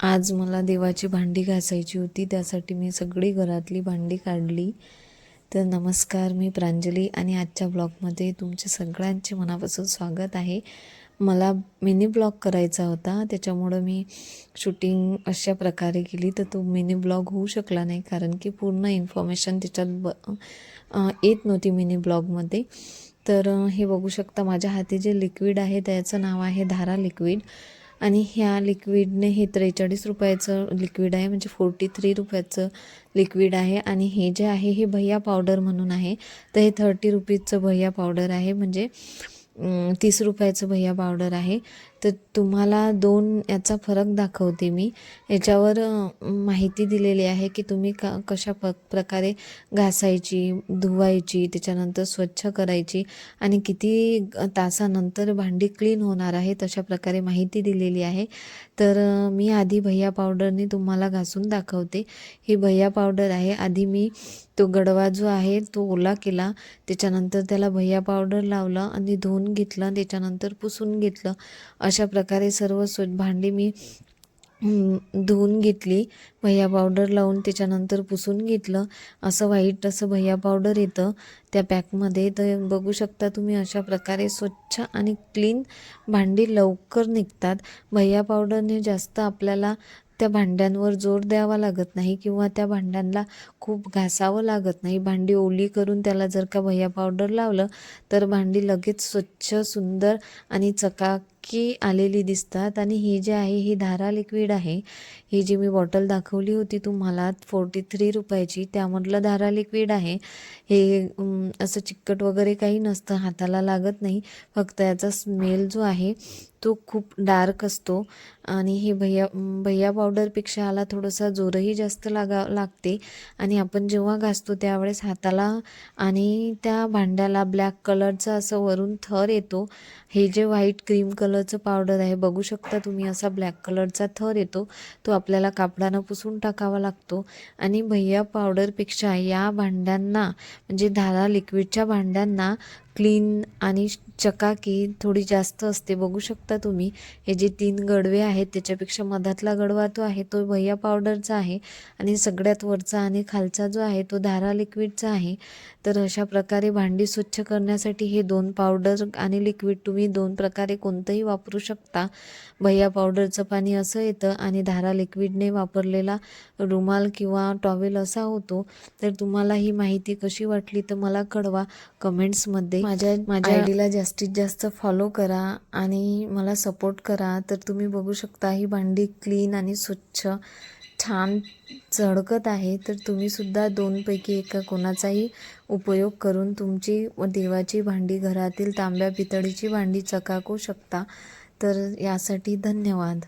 आज मला देवाची भांडी घासायची होती त्यासाठी मी सगळी घरातली भांडी काढली. तर नमस्कार मी प्रांजली आणि आजच्या ब्लॉगमध्ये तुमचे सगळ्यांचे मनापासून स्वागत आहे. मला मिनी ब्लॉग करायचा होता त्याच्यामुळं मी शूटिंग अशा प्रकारे केली. तर तो मिनी ब्लॉग होऊ शकला नाही कारण की पूर्ण इन्फॉर्मेशन त्याच्यात ब येत नव्हती मिनी ब्लॉगमध्ये. तर हे बघू शकता माझ्या हाती जे लिक्विड आहे त्याचं नाव आहे धारा लिक्विड. आणि ह्या लिक्विडने हे त्रेचाळीस रुपयाचं लिक्विड आहे म्हणजे फोर्टी थ्री रुपयाचं लिक्विड आहे. आणि हे जे आहे हे भैया पावडर म्हणून आहे. तर हे थर्टी रुपीजचं भैया पावडर आहे म्हणजे तीस रुपयाचं भैया पावडर आहे. तर तुम्हाला दोन याचा फरक दाखवते मी. याच्यावर माहिती दिलेली आहे की तुम्ही का कशा प प्रकारे घासायची धुवायची त्याच्यानंतर स्वच्छ करायची आणि किती तासानंतर भांडी क्लीन होणार आहे तशा प्रकारे माहिती दिलेली आहे. तर मी आधी भैया पावडरने तुम्हाला घासून दाखवते. ही भैया पावडर आहे. आधी मी तो गडवा जो आहे तो ओला केला. त्याच्यानंतर त्याला भैया पावडर लावलं आणि धुवून घेतलं त्याच्यानंतर पुसून घेतलं. अशा अशा प्रकारे सर्व स्वच्छ भांडी मी धुवून घेतली. भैया पावडर लावून त्याच्यानंतर पुसून घेतलं. असं व्हाईट असं भैया पावडर येतं त्या पॅकमध्ये तर बघू शकता तुम्ही अशा प्रकारे स्वच्छ आणि क्लीन भांडी लवकर निघतात. भैया पावडरने जास्त आपल्याला त्या भांड्यांवर जोर द्यावा लागत नाही किंवा त्या भांड्यांना खूप घासावं लागत नाही. भांडी ओली करून त्याला जर का भैया पावडर लावलं तर भांडी लगेच स्वच्छ सुंदर आणि चकाक आलेली दिसतात. आणि ही जी आहे ही धारा लिक्विड आहे. ही जी मी बॉटल दाखवली होती तुम्हाला फोर्टी थ्री रुपयाची त्यामधलं धारा लिक्विड आहे. हे असं चिकट वगैरे काही नसतं हाताला लागत नाही. फक्त याचा स्मेल जो आहे तो खूप डार्क असतो. आणि हे भैया भैया पावडरपेक्षा ह्याला थोडंसं जोरही जास्त लागा लागते. आणि आपण जेव्हा घासतो त्यावेळेस हाताला आणि त्या भांड्याला ब्लॅक कलरचा असं वरून थर येतो. हे जे व्हाईट क्रीम कलरचं पावडर आहे बघू शकता तुम्ही असा ब्लॅक कलरचा थर येतो. तो आपल्याला कापडानं पुसून टाकावा लागतो. आणि भैया पावडरपेक्षा या भांड्यांना म्हणजे धारा लिक्विडच्या भांड्यांना क्लीन आणि चकाकी थोडी जास्त असते. बघू शकता तुम्ही हे जे तीन गडवे आहेत त्याच्यापेक्षा मधातला गडवा तो आहे तो भैया पावडरचा आहे आणि सगळ्यात वरचा आणि खालचा जो आहे तो धारा लिक्विडचा आहे. तर अशा प्रकारे भांडी स्वच्छ करण्यासाठी हे दोन पावडर आणि लिक्विड तुम्ही दोन प्रकारे कोणतंही वापरू शकता. भैया पावडरचं पाणी असं येतं आणि धारा लिक्विडने वापरलेला रुमाल किंवा टॉवेल असा होतो. तर तुम्हाला ही माहिती कशी वाटली तर मला कळवा. कमेंट्समध्ये माझ्या माझ्या आयडीला जास्तीत जास्त फॉलो करा आणि मला सपोर्ट करा. तर तुम्ही बघू शकता ही भांडी क्लीन आणि स्वच्छ छान झळकत आहे. तर तुम्ही सुद्धा दोनपैकी एका कोणाचाही उपयोग करून तुमची व देवाची भांडी घरातील तांब्या पितळीची भांडी चकाकू शकता. तर यासाठी धन्यवाद.